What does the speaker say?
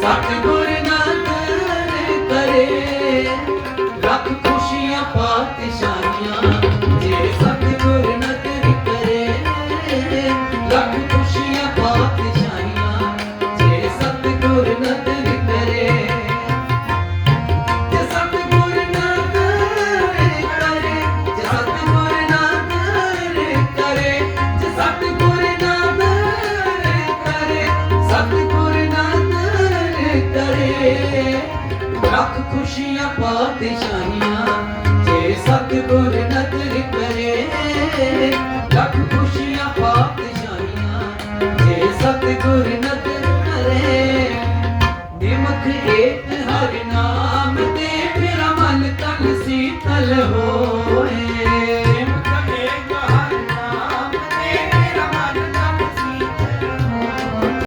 ਸਤਿਗੁਰ ਨਾਨਕ ਕਰੇ ਰੱਖ ਖੁਸ਼ੀਆਂ ਪਾਤਸ਼ਾਹੀਆਂ ਜੇ ਸਤਿਗੁਰ ਨਾਨਕ ਕਰੇ ਰੱਖ ਖੁਸ਼ੀਆਂ ਪਾਤਸ਼ਾਹੀਆਂ ਲੱਖ ਖੁਸ਼ੀਆਂ ਪਾਤਸ਼ਾਹੀਆਂ ਜੇ ਸਤਿਗੁਰ ਨਦਰ ਕਰੇ। ਲੱਖ ਖੁਸ਼ੀਆਂ ਪਾਤਸ਼ਾਹੀਆਂ ਜੇ ਸਤਿਗੁਰ ਨਦਰ ਕਰੇ। ਨਿਮਖ ਏਕ ਹਰ ਨਾਮ ਤੇ, ਮੇਰਾ ਮਨ ਤਨ ਸੀਤਲ ਹੋਏ।